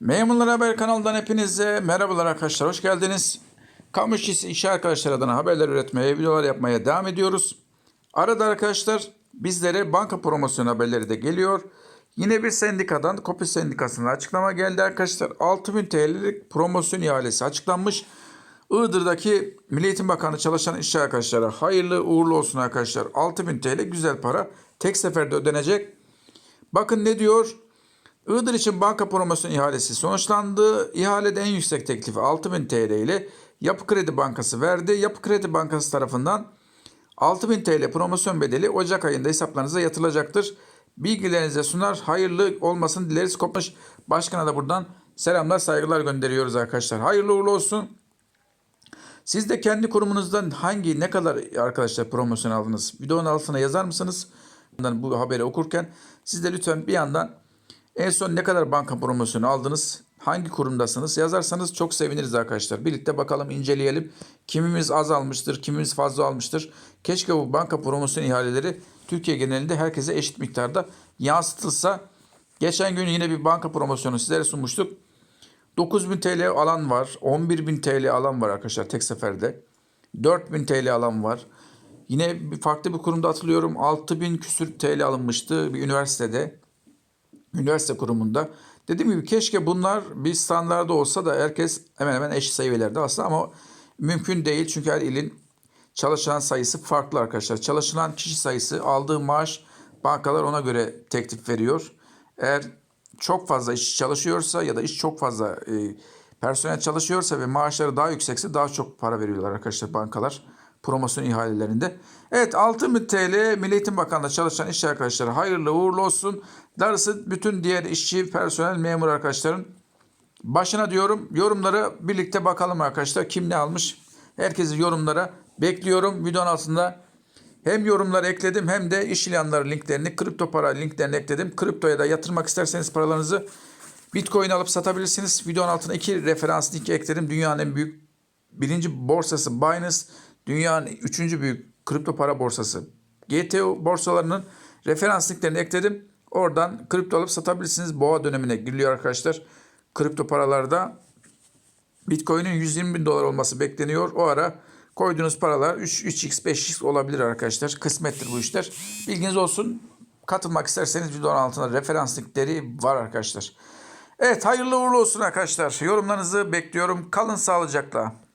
Memurlar Haber kanalından hepinize merhabalar arkadaşlar. Hoş geldiniz. Kamu işçisi işi arkadaşlar adına haberler üretmeye, videolar yapmaya devam ediyoruz. Arada arkadaşlar bizlere banka promosyon haberleri de geliyor. Yine bir sendikadan, Kopi Sendikası'ndan açıklama geldi arkadaşlar. 6000 TL'lik promosyon ihalesi açıklanmış. Iğdır'daki Milli Eğitim Bakanı çalışan işçi arkadaşlara hayırlı uğurlu olsun arkadaşlar. 6000 TL güzel para. Tek seferde ödenecek. Bakın ne diyor? Iğdır için banka promosyon ihalesi sonuçlandı. İhalede en yüksek teklifi 6000 TL ile Yapı Kredi Bankası verdi. Yapı Kredi Bankası tarafından 6000 TL promosyon bedeli Ocak ayında hesaplarınıza yatırılacaktır. Bilgilerinize sunar. Hayırlı olmasını dileriz. Kopmuş başkana da buradan selamlar saygılar gönderiyoruz arkadaşlar. Hayırlı uğurlu olsun. Siz de kendi kurumunuzdan hangi ne kadar arkadaşlar promosyon aldınız? Videonun altına yazar mısınız? Bu haberi okurken siz de lütfen bir yandan en son ne kadar banka promosyonu aldınız? Hangi kurumdasınız? Yazarsanız çok seviniriz arkadaşlar. Birlikte bakalım inceleyelim. Kimimiz az almıştır, kimimiz fazla almıştır. Keşke bu banka promosyon ihaleleri Türkiye genelinde herkese eşit miktarda yansıtılsa. Geçen gün yine bir banka promosyonu sizlere sunmuştuk. 9000 TL alan var. 11000 TL alan var arkadaşlar tek seferde. 4000 TL alan var. Yine farklı bir kurumda hatırlıyorum 6000 küsür TL alınmıştı bir üniversitede. Üniversite kurumunda. Dediğim gibi keşke bunlar bir standarda olsa da herkes hemen hemen eşit seviyelerde aslında ama mümkün değil. Çünkü her ilin çalışan sayısı farklı arkadaşlar. Çalışılan kişi sayısı aldığı maaş bankalar ona göre teklif veriyor. Eğer çok fazla iş çalışıyorsa ya da iş çok fazla e, personel çalışıyorsa ve maaşları daha yüksekse daha çok para veriyorlar arkadaşlar bankalar promosyon ihalelerinde. Evet 6000 TL Milli Eğitim Bakanlığı'nda çalışan işçi arkadaşlar hayırlı uğurlu olsun. Darısı bütün diğer işçi, personel, memur arkadaşların başına diyorum. Yorumları birlikte bakalım arkadaşlar. Kim ne almış? Herkesi yorumlara bekliyorum. Videonun altında hem yorumları ekledim hem de iş ilanları linklerini, kripto para linklerini ekledim. Kriptoya da yatırmak isterseniz paralarınızı Bitcoin alıp satabilirsiniz. Videonun altına iki referans linki ekledim. Dünyanın en büyük birinci borsası Binance, dünyanın üçüncü büyük kripto para borsası GTO borsalarının referans linklerini ekledim. Oradan kripto alıp satabilirsiniz. Boğa dönemine giriliyor arkadaşlar. Kripto paralarda Bitcoin'in 120 bin dolar olması bekleniyor. O ara koyduğunuz paralar 3, 3x 5x olabilir arkadaşlar. Kısmettir bu işler. Bilginiz olsun. Katılmak isterseniz videonun altında referans linkleri var arkadaşlar. Evet hayırlı uğurlu olsun arkadaşlar. Yorumlarınızı bekliyorum. Kalın sağlıcakla.